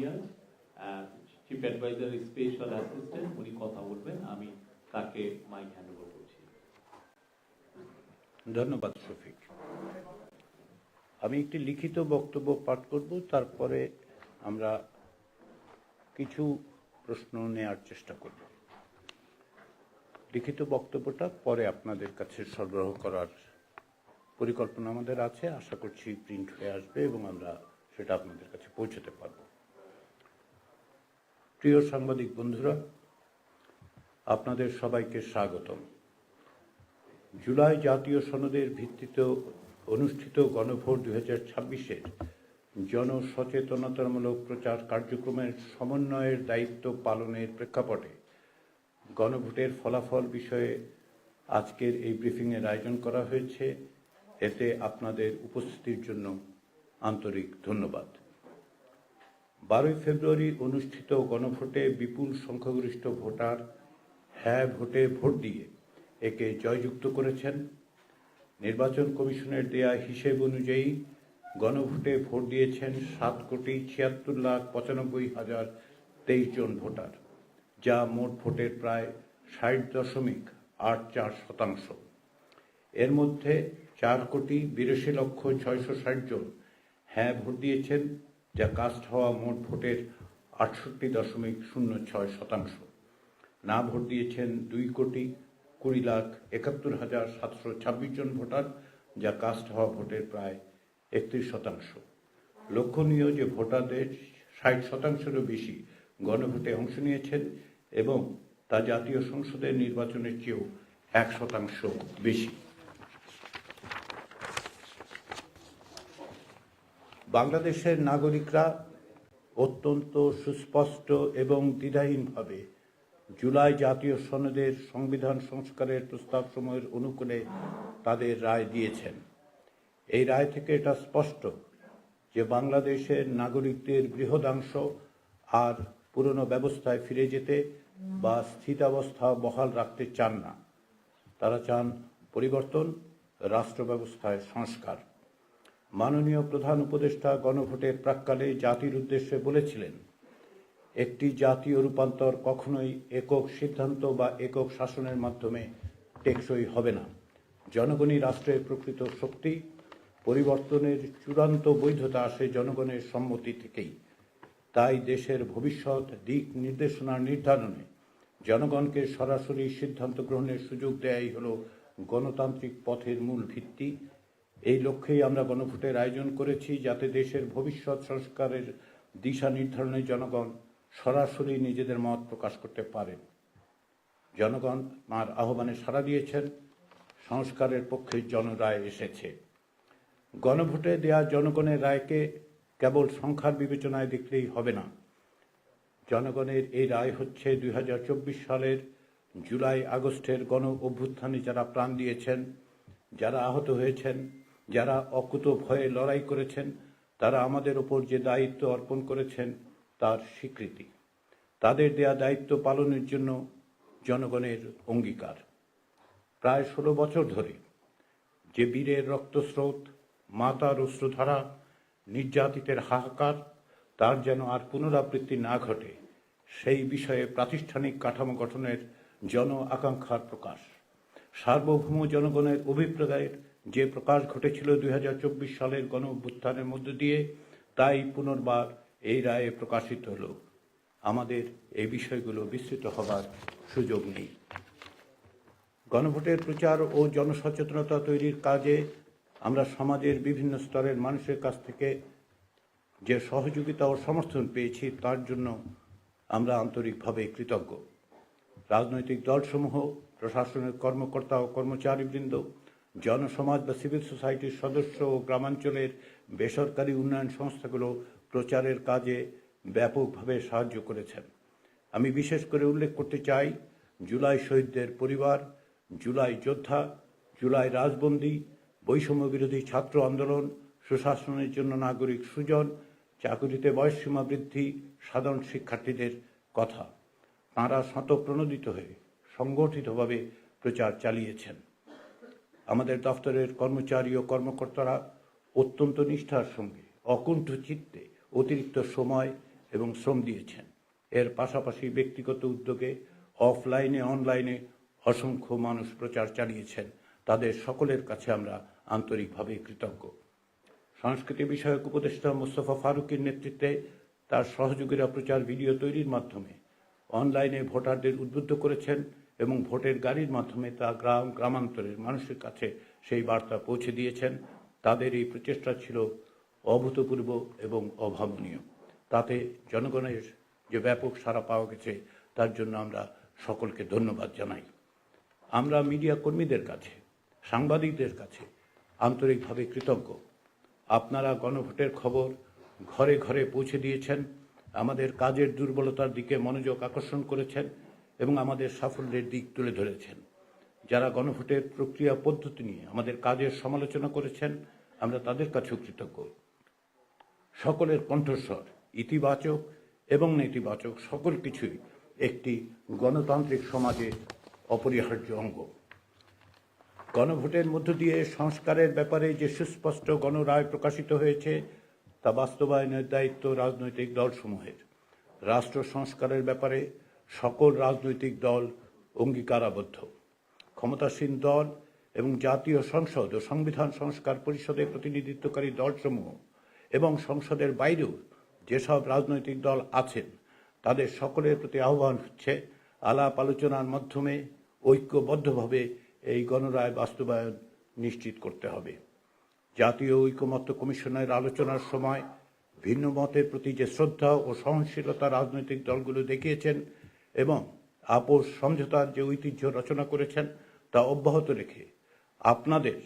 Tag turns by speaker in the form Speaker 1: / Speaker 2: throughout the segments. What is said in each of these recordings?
Speaker 1: Years chief adviser special assistant উনি কথা বলবেন, আমি তাকে মাইক হ্যান্ড ওভার করছি।
Speaker 2: ধন্যবাদ, শফিক। আমি একটি লিখিত বক্তব্য পাঠ করব, তারপরে আমরা কিছু প্রশ্ন নেওয়ার চেষ্টা করব। লিখিত বক্তব্যটা পরে আপনাদের কাছে সরবরাহ করার পরিকল্পনা আমাদের আছে, আশা করছি প্রিন্ট হয়ে আসবে এবং আমরা সেটা আপনাদের কাছে পৌঁছতে পারব। প্রিয় সাংবাদিক বন্ধুরা, আপনাদের সবাইকে স্বাগতম। জুলাই জাতীয় সনদের ভিত্তিতে অনুষ্ঠিত গণভোট দু হাজার ছাব্বিশের জনসচেতনতামূলক প্রচার কার্যক্রমের সমন্বয়ের দায়িত্ব পালনের প্রেক্ষাপটে গণভোটের ফলাফল বিষয়ে আজকের এই ব্রিফিংয়ের আয়োজন করা হয়েছে। এতে আপনাদের উপস্থিতির জন্য আন্তরিক ধন্যবাদ। বারোই ফেব্রুয়ারি অনুষ্ঠিত গণভোটে বিপুল সংখ্যাগরিষ্ঠ ভোটার হ্যাঁ ভোটে ভোট দিয়ে একে জয়যুক্ত করেছেন। নির্বাচন কমিশনের দেয়া হিসেব অনুযায়ী গণভোটে ভোট দিয়েছেন সাত কোটি ছিয়াত্তর লাখ পঁচানব্বই হাজার তেইশ জন ভোটার, যা মোট ভোটের প্রায় ষাট দশমিক আট চার শতাংশ। এর মধ্যে চার কোটি বিরাশি লক্ষ ছয়শো ষাট জন হ্যাঁ ভোট দিয়েছেন। যা কাস্ট হওয়া মোট ভোটের আটষট্টি দশমিক শূন্য ছয় শতাংশ। না ভোট দিয়েছেন দুই কোটি কুড়ি লাখ একাত্তর হাজার সাতশো ছাব্বিশ জন ভোটার, যা কাস্ট হওয়া ভোটের প্রায় একত্রিশ শতাংশ। লক্ষণীয় যে ভোটারদের ষাট শতাংশেরও বেশি গণভোটে অংশ নিয়েছেন এবং তা জাতীয় সংসদের নির্বাচনের চেয়েও এক শতাংশ বেশি। বাংলাদেশের নাগরিকরা অত্যন্ত সুস্পষ্ট এবং দ্বিধাহীনভাবে জুলাই জাতীয় সনদের সংবিধান সংস্কারের প্রস্তাব সময়ের অনুকূলে তাদের রায় দিয়েছেন। এই রায় থেকে এটা স্পষ্ট যে বাংলাদেশের নাগরিকদের বৃহদাংশ আর পুরনো ব্যবস্থায় ফিরে যেতে বা স্থিতাবস্থা বহাল রাখতে চান না। তারা চান পরিবর্তন, রাষ্ট্র ব্যবস্থায় সংস্কার। মাননীয় প্রধান উপদেষ্টা গণভোটের প্রাক্কালে জাতির উদ্দেশ্যে বলেছিলেন, একটি জাতীয় রূপান্তর কখনোই একক সিদ্ধান্ত বা একক শাসনের মাধ্যমে টেকসই হবে না। জনগণই রাষ্ট্রের প্রকৃত শক্তি, পরিবর্তনের চূড়ান্ত বৈধতা আসে জনগণের সম্মতি থেকেই। তাই দেশের ভবিষ্যৎ দিক নির্দেশনা নির্ধারণে জনগণকে সরাসরি সিদ্ধান্ত গ্রহণের সুযোগ দেয়াই হল গণতান্ত্রিক পথের মূল ভিত্তি এই লক্ষ্যেই আমরা গণভোটের আয়োজন করেছি যাতে দেশের ভবিষ্যৎ সংস্কারের দিশা নির্ধারণে জনগণ সরাসরি নিজেদের মত প্রকাশ করতে পারেন জনগণ তাঁর আহ্বানে সাড়া দিয়েছেন, সংস্কারের পক্ষে জনরায় এসেছে। গণভোটে দেয়া জনগণের রায়কে কেবল সংখ্যার বিবেচনায় দেখলেই হবে না। জনগণের এই রায় হচ্ছে দুই হাজার চব্বিশ সালের জুলাই আগস্টের গণ অভ্যুত্থানে যারা প্রাণ দিয়েছেন, যারা আহত হয়েছেন যারা অকুত ভয়ে লড়াই করেছেন, তারা আমাদের ওপর যে দায়িত্ব অর্পণ করেছেন, তার স্বীকৃতি। তাদের দেয়া দায়িত্ব পালনের জন্য জনগণের অঙ্গীকার। প্রায় ষোলো বছর ধরে যে বীরের রক্তস্রোত মাতার অশ্রুধারা নির্যাতিতের হাহাকার, তার যেন আর পুনরাবৃত্তি না ঘটে, সেই বিষয়ে প্রাতিষ্ঠানিক কাঠামো গঠনের জন আকাঙ্ক্ষার প্রকাশ। সার্বভৌম জনগণের অভিপ্রায়ের যে প্রকাশ ঘটেছিল দুই হাজার চব্বিশ সালের গণ অভ্যুত্থানের মধ্য দিয়ে, তাই পুনর্বার এই রায়ে প্রকাশিত হল। আমাদের এই বিষয়গুলো বিস্তৃত হবার সুযোগ নেই। গণভোটের প্রচার ও জনসচেতনতা তৈরির কাজে আমরা সমাজের বিভিন্ন স্তরের মানুষের কাছ থেকে যে সহযোগিতা ও সমর্থন পেয়েছি, তার জন্য আমরা আন্তরিকভাবে কৃতজ্ঞ। রাজনৈতিক দলসমূহ, প্রশাসনের কর্মকর্তা ও কর্মচারীবৃন্দ জনসমাজ বা সিভিল সোসাইটির সদস্য ও গ্রামাঞ্চলের বেসরকারি উন্নয়ন সংস্থাগুলো প্রচারের কাজে ব্যাপকভাবে সাহায্য করেছেন। আমি বিশেষ করে উল্লেখ করতে চাই জুলাই শহীদদের পরিবার, জুলাই যোদ্ধা, জুলাই রাজবন্দী, বৈষম্য বিরোধী ছাত্র আন্দোলন, সুশাসনের জন্য নাগরিক সুজন, চাকুরিতে বয়সসীমা বৃদ্ধি, সাধারণ শিক্ষার্থীদের কথা। তাঁরা স্বতঃপ্রণোদিত হয়ে সংগঠিতভাবে প্রচার চালিয়েছেন। আমাদের দফতরের কর্মচারী ও কর্মকর্তারা অত্যন্ত নিষ্ঠার সঙ্গে, অকুণ্ঠ চিত্তে অতিরিক্ত সময় এবং শ্রম দিয়েছেন। এর পাশাপাশি ব্যক্তিগত উদ্যোগে অফলাইনে, অনলাইনে অসংখ্য মানুষ প্রচার চালিয়েছেন। তাদের সকলের কাছে আমরা আন্তরিকভাবে কৃতজ্ঞ। সংস্কৃতি বিষয়ক উপদেষ্টা মোস্তফা ফারুকের নেতৃত্বে তার সহযোগীরা প্রচার ভিডিও তৈরির মাধ্যমে অনলাইনে ভোটারদের উদ্বুদ্ধ করেছেন এবং ভোটের গাড়ির মাধ্যমে তা গ্রাম, গ্রামান্তরের মানুষের কাছে সেই বার্তা পৌঁছে দিয়েছেন। তাদের এই প্রচেষ্টা ছিল অভূতপূর্ব এবং অভাবনীয়। তাতে জনগণের যে ব্যাপক সাড়া পাওয়া গেছে, তার জন্য আমরা সকলকে ধন্যবাদ জানাই। আমরা মিডিয়া কর্মীদের কাছে, সাংবাদিকদের কাছে আন্তরিকভাবে কৃতজ্ঞ। আপনারা গণভোটের খবর ঘরে ঘরে পৌঁছে দিয়েছেন, আমাদের কাজের দুর্বলতার দিকে মনোযোগ আকর্ষণ করেছেন এবং আমাদের সাফল্যের দিক তুলে ধরেছেন। যারা গণভোটের প্রক্রিয়া পদ্ধতি নিয়ে আমাদের কাজের সমালোচনা করেছেন, আমরা তাদের কাছেও কৃতজ্ঞ। সকলের কণ্ঠস্বর ইতিবাচক এবং নেতিবাচক সকল কিছুই একটি গণতান্ত্রিক সমাজে অপরিহার্য অঙ্গ। গণভোটের মধ্য দিয়ে সংস্কারের ব্যাপারে যে সুস্পষ্ট গণরায় প্রকাশিত হয়েছে, তা বাস্তবায়নের দায়িত্ব রাজনৈতিক দলসমূহের। রাষ্ট্র সংস্কারের ব্যাপারে সকল রাজনৈতিক দল অঙ্গীকারাবদ্ধ। ক্ষমতাসীন দল এবং জাতীয় সংসদ ও সংবিধান সংস্কার পরিষদে প্রতিনিধিত্বকারী দলসমূহ এবং সংসদের বাইরেও যেসব রাজনৈতিক দল আছেন, তাদের সকলের প্রতি আহ্বান হচ্ছে আলাপ আলোচনার মাধ্যমে ঐক্যবদ্ধভাবে এই গণরায় বাস্তবায়ন নিশ্চিত করতে হবে। জাতীয় ঐকমত্য কমিশনের আলোচনার সময় ভিন্ন মতের প্রতি যে শ্রদ্ধা ও সহনশীলতা রাজনৈতিক দলগুলো দেখিয়েছেন এবং আপোষ সমঝোতার যে ঐতিহ্য রচনা করেছেন, তা অব্যাহত রেখে আপনাদের,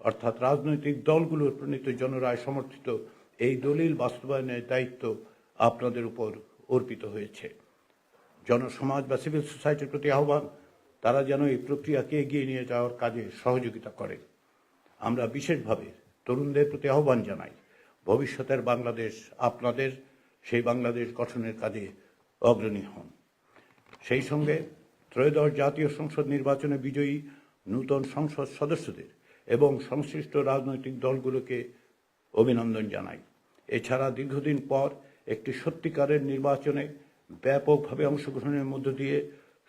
Speaker 2: অর্থাৎ রাজনৈতিক দলগুলোর প্রণীত জনরায় সমর্থিত এই দলিল বাস্তবায়নের দায়িত্ব আপনাদের উপর অর্পিত হয়েছে। জনসমাজ বা সিভিল সোসাইটির প্রতি আহ্বান, তারা যেন এই প্রক্রিয়াকে এগিয়ে নিয়ে যাওয়ার কাজে সহযোগিতা করে। আমরা বিশেষভাবে তরুণদের প্রতি আহ্বান জানাই, ভবিষ্যতের বাংলাদেশ আপনাদের, সেই বাংলাদেশ গঠনের কাজে অগ্রণী হন। সেই সঙ্গে ত্রয়োদশ জাতীয় সংসদ নির্বাচনে বিজয়ী নূতন সংসদ সদস্যদের এবং সংশ্লিষ্ট রাজনৈতিক দলগুলোকে অভিনন্দন জানাই। এছাড়া দীর্ঘদিন পর একটি সত্যিকারের নির্বাচনে ব্যাপকভাবে অংশগ্রহণের মধ্য দিয়ে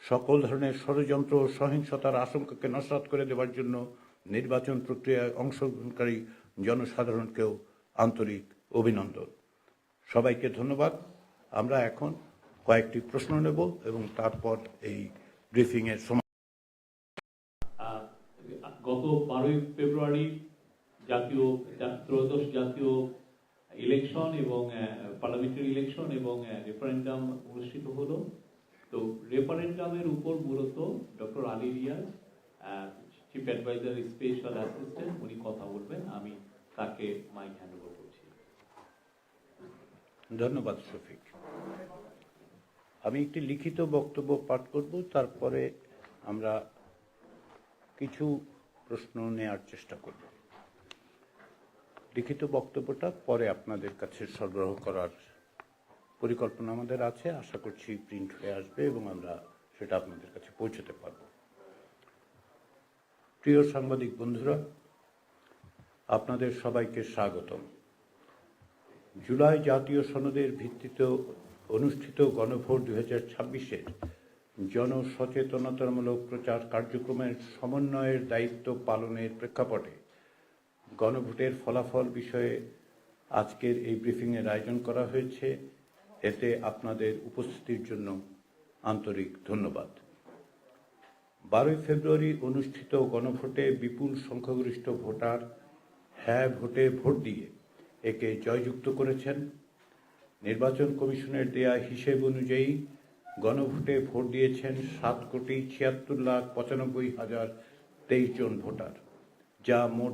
Speaker 2: সকল ধরনের ষড়যন্ত্র ও সহিংসতার আশঙ্কাকে নস্বাত করে দেওয়ার জন্য নির্বাচন প্রক্রিয়ায় অংশগ্রহণকারী জনসাধারণকেও আন্তরিক অভিনন্দন। সবাইকে ধন্যবাদ। আমরা এখন কয়েকটি প্রশ্ন নেব এবং তারপর এই ব্রিফিংয়ের সময়
Speaker 1: গত বারোই ফেব্রুয়ারি জাতীয় ত্রয়োদশ জাতীয় ইলেকশন এবং পার্লামেন্টারি ইলেকশন এবং রেফারেন্ডাম অনুষ্ঠিত হলো। তো রেফারেন্ডামের উপর মূলত doctor Ali Riaz chief adviser special assistant উনি কথা বলবেন। আমি তাকে মাইক হ্যান্ড ওভার করছি।
Speaker 2: ধন্যবাদ শফিক। আমি একটি লিখিত বক্তব্য পাঠ করব, তারপরে আমরা কিছু প্রশ্ন নেওয়ার চেষ্টা করব। লিখিত বক্তব্যটা পরে আপনাদের কাছে সরবরাহ করার পরিকল্পনা আমাদের আছে। আশা করছি প্রিন্ট হয়ে আসবে এবং আমরা সেটা আপনাদের কাছে পৌঁছতে পারব। প্রিয় সাংবাদিক বন্ধুরা, আপনাদের সবাইকে স্বাগতম। জুলাই জাতীয় সনদের ভিত্তিতে অনুষ্ঠিত গণভোট দু হাজার ছাব্বিশের জনসচেতনতামূলক প্রচার কার্যক্রমের সমন্বয়ের দায়িত্ব পালনের প্রেক্ষাপটে গণভোটের ফলাফল বিষয়ে আজকের এই ব্রিফিংয়ের আয়োজন করা হয়েছে। এতে আপনাদের উপস্থিতির জন্য আন্তরিক ধন্যবাদ। বারোই ফেব্রুয়ারি অনুষ্ঠিত গণভোটে বিপুল সংখ্যাগরিষ্ঠ ভোটার হ্যাঁ ভোটে ভোট দিয়ে একে জয়যুক্ত করেছেন। নির্বাচন কমিশনের দেয়া হিসেব অনুযায়ী গণভোটে ভোট দিয়েছেন সাত কোটি ছিয়াত্তর লাখ পঁচানব্বই হাজার তেইশ জন ভোটার, যা মোট